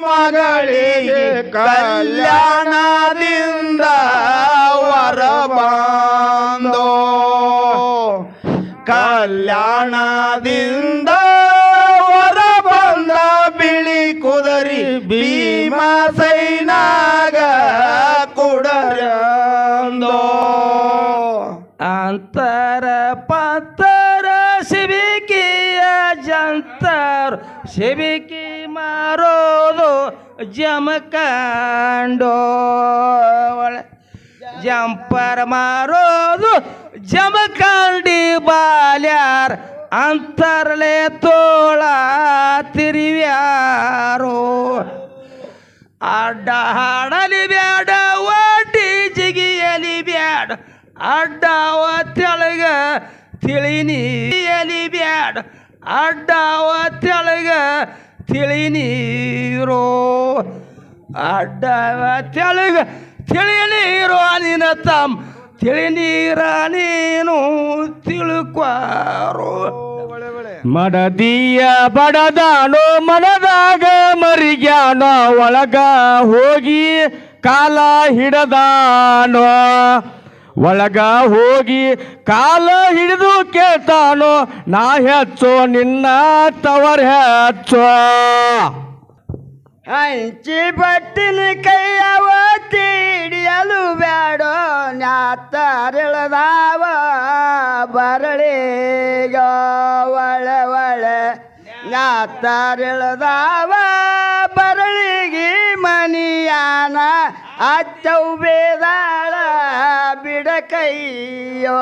ಮಗಳಿಗೆ ಕಲ್ಯಾಣದಿಂದ ವರ ಬಂದೋ ಕಲ್ಯಾಣದಿಂದ ವರ ಬಂದ ಬಿಳಿ ಕುದರಿ ಭೀಮಸೈನಾಗ ಜಂತರ್ ಸೇವಿಕೆ ಮಾರೋದು ಜಮಕಂಡೋ ಜಂಪರ್ ಮಾರೋದು ಜಮಕಂಡಿ ಬಾಲ್ಯಾರ್, ಅಂತರ್ಲೆ ತೋಳ ತಿರುವ್ಯಾರೋ. ಅಡ್ಡ ಹಾಡಲಿ ಬ್ಯಾಡ ಒಟ್ಟಿ ಜಿಗಿಯಲಿ ಬ್ಯಾಡ ಅಡ್ಡ ತೆಳಗ ತಿಳಿ ನೀಯಲಿ ಬ್ಯಾಡ. ಅಡ್ಡವ ತೆಳಗ ತಿಳಿ ನೀರೋ. ಅಡ್ಡವ ತೆಳಗ ತಿಳಿ ನೀರು ನಿನ್ನ ತಮ್ಮ. ತಿಳಿ ನೀರ ನೀನು ತಿಳ್ಕ್ವಾರೋ. ಮಡದಿಯ ಬಡದಾನೋ ಮನದಾಗ ಮರಿಗ್ಯಾನೋ ಒಳಗ ಹೋಗಿ ಕಾಲ ಹಿಡದಾನೋ. ಒಳಗ ಹೋಗಿ ಕಾಲ ಹಿಡಿದು ಕೇಳ್ತಾನೋ, ನಾ ಹೆಚ್ಚೋ, ನಿನ್ನ ತವರ್ ಹೆಚ್ಚೋ. ಹಂಚಿ ಬಟ್ಟಿನ ಕೈಯವ ತೀಡಿಯಲು ಬ್ಯಾಡೋ ನಾತರಳದಾವ ಬರಳಿಗ ಒಳ ಒಳ ನಾತರಳದಾವ ಮನಿಯಾನ ಅಚ್ಚೌ ಬೇದಾಳ ಬಿಡ ಕೈಯೋ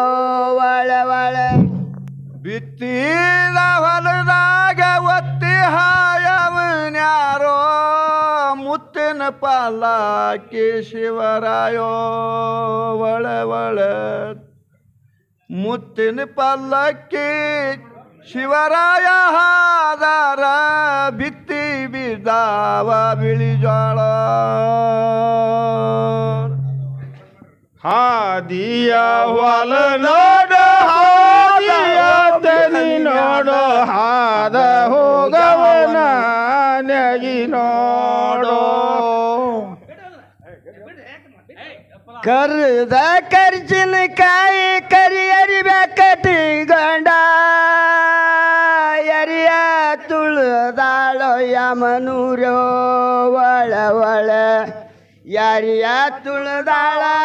ಒಳ ಒಳ ಬಿತ್ತಿದ ಹೊಲದಾಗ ಒತ್ತಿ ಹಾಯವನ್ಯಾರೋ ಮುತ್ತಿನ ಪಾಲಾಕಿ ಶಿವರಾಯೋ ಒಳ ಒಳ ಮುತ್ತಿನ ಪಲ್ಲಕ್ಕಿ ಶಿವರಾಯ ಹಾದಾರ ಬಿತ್ತಿ ಬಿದ್ದಾವ ಬಿಳಿ ಜೋಳ ಹಾದಿಯ ಹೊಲ ನೋಡು ಹಾದಿಯ ತೆನಿ ನೋಡು ಹಾದ ಹೋಗವನ ನೆಗಿ ನೋಡು ಕರ್ದ ಕರ್ಜಿನ ಕಾಯಿ ಕರಿ ಅರಿಬೇಕಟಿ ಗಂಡ तुळजाळो या मनूर वळवळ यारिया तुळजाळा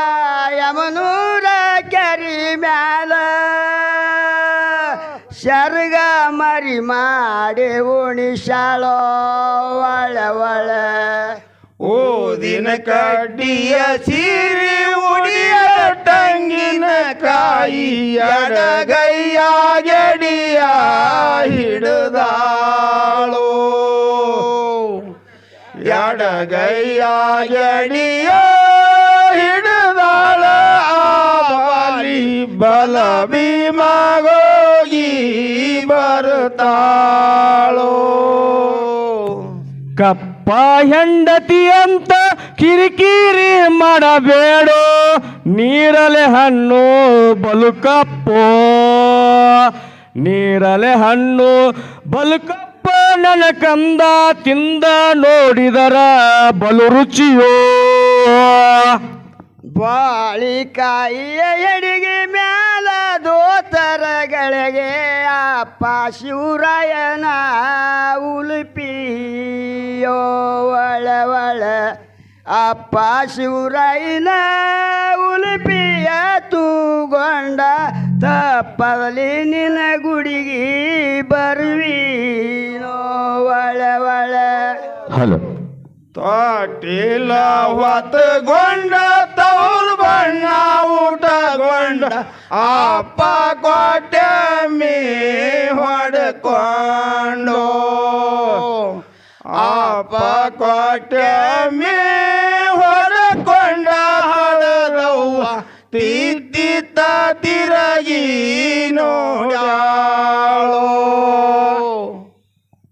या मनूर कॅरी म्याल. शर्ग मरी माडे ओणी शाळो वळवळ. ಓದಿನ ಕಡ್ಡಿಯ ಸೀರಿ ಉಡಿಯ ಟಂಗಿನ ಕಾಯಿ ಎಡಗೈಯ ಹಿಡಿದಾಳು. ಎಡಗೈಯ ಗೆಡಿಯ ಹಿಡಿದಾಳ ಬಾಲಿ ಬಲ ಭೀಮಾಗೋಗಿ ಬರ್ತಾಳೋ. ಕಪ್ಪ ಹೆಂಡತಿ ಅಂತ ಕಿರಿಕಿರಿ ಮಾಡಬೇಡೋ. ನೀರಲೆ ಹಣ್ಣು ಬಲು ಕಪ್ಪು ನೀರಲೆ ಹಣ್ಣು ಬಲುಕಪ್ಪ ನನ್ನ ಕಂದ ತಿಂದ ನೋಡಿದರ ಬಲು ರುಚಿಯೋ. ಬಾಳಿಕಾಯಿಯ ಎಡಿಗೆ ಮ್ಯಾಲ ದೋತರಗಳಿಗೆ ಅಪ್ಪ ಶಿವರಾಯನ ಉಳುಪಿಯೋ ಒಳ ಒಳ ಅಪ್ಪ ಶಿವರಾಯನ ಉಲುಪಿಯ ತೂಗೊಂಡ ತಪ್ಪಲಿ ನಿನ ಗುಡಿಗೆ ಬರುವೀನೋ ಒಳ ಒಳ ಹಲೋ. ತೊಟ್ಟಿಲ ಹೊತ್ತಗೊಂಡ ತೌರು ಬಣ್ಣ ಊಟಗೊಂಡ ಅಪ್ಪ ಕೊಟ್ಟ ಮೀ ಹೊಡ್ಕೊಂಡು. ಅಪ್ಪ ಕೊಟ್ಟೆ ಹೊರಕೊಂಡ ಹೊಡ್ಕೊಂಡ ಹಳದವ್ವ ತಿದ್ದಿತ್ತ ತಿರಗಿ ನೋಡ್ಯಾಳೋ.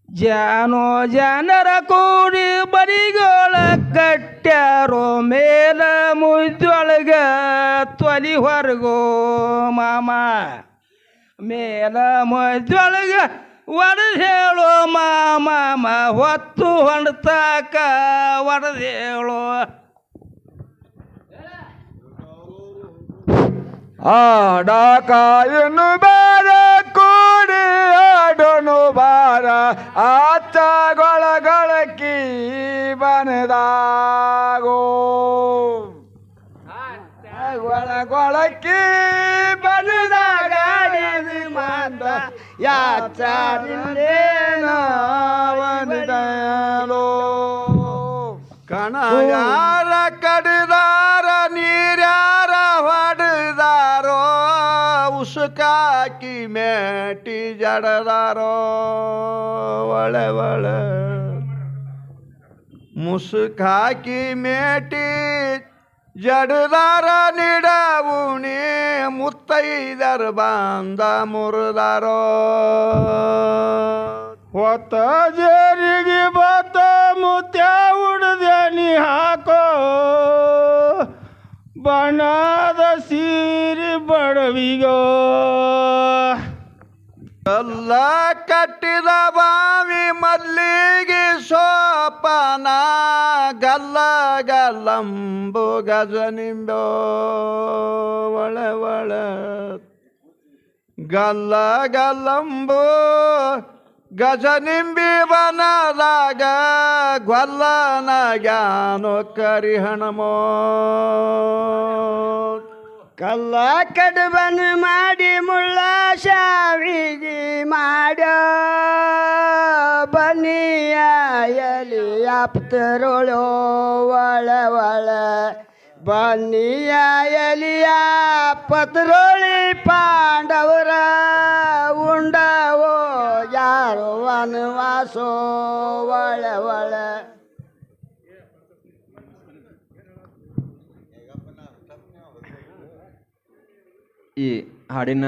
ಜಾನೋ ಜನರ ಕೂಡಿ ಬರಿಗೋಳ ಕಟ್ಟ್ಯಾರೋ ಮೇಲ ಮುದ್ದೊಳಗ ತೊಲಿ ಹೊರಗೋ ಮಾಮ. ಮೇಲ ಮುದ್ದೊಳಗ ಹೇಳು ಮಾಮ ಹೊತ್ತು ಹೊಂಡ್ತಾಕ ಒಡದೇಳು. ಆಡಾಕಾಯನು ಬಾರ ಕೂಡಿ ಆಡೋನು ಬಾರ ಆತ ಗೊಳಗಳಕ್ಕಿ ಬನದಾಗೋ याचा नावलो कणायार कडदार निऱ्यार वडदारो. उसका की मेटी जडदारो. वळ वळ. मुसका की मेटी जडदार निडाऊ ಮುತ್ತೈದರ ಬಾಂದ ಮುರಿದಾರೋ. ಹೊತ್ತ ಜೇರಿಗೆ ಬತ್ತ ಮುತ್ಯ ಉಡದೇನಿ ಹಾಕೋ. ಬಣದ ಸೀರಿ ಬಡವಿಗೋ. ಎಲ್ಲ ಕಟ್ಟಿದ ಬಾವಿ ಮಲ್ಲಿಗೆ ಸೋಪನ ಗಲ್ಲ ಗಲ್ಲಂಬು ಗಜನಿಂಬೋ ಒಳ ಒಳ. ಗಲ್ಲ ಗಲ್ಲಂಬು ಗಜ ನಿಂಬಿ ಬನದಾಗ ಗೊಲ್ಲನ ಜ್ಞಾನೋ ಕರಿಹಣಮೋ. ಕಲ್ಲ ಕಡುಬನ್ ಮಾಡಿ ಮುಳ್ಳ ಶಾವಿಗೆ ಮಾಡ. ಬನಿಯಲಿ ಎಲಿ ಆಪ್ತರೋಳೋ ಒಳ ಒಳ. ಪಾಂಡವರ ಉಂಡವೋ, ಯಾರು ವನವಾಸೋ ಒಳ ಒಳ. ఈ ఆడిన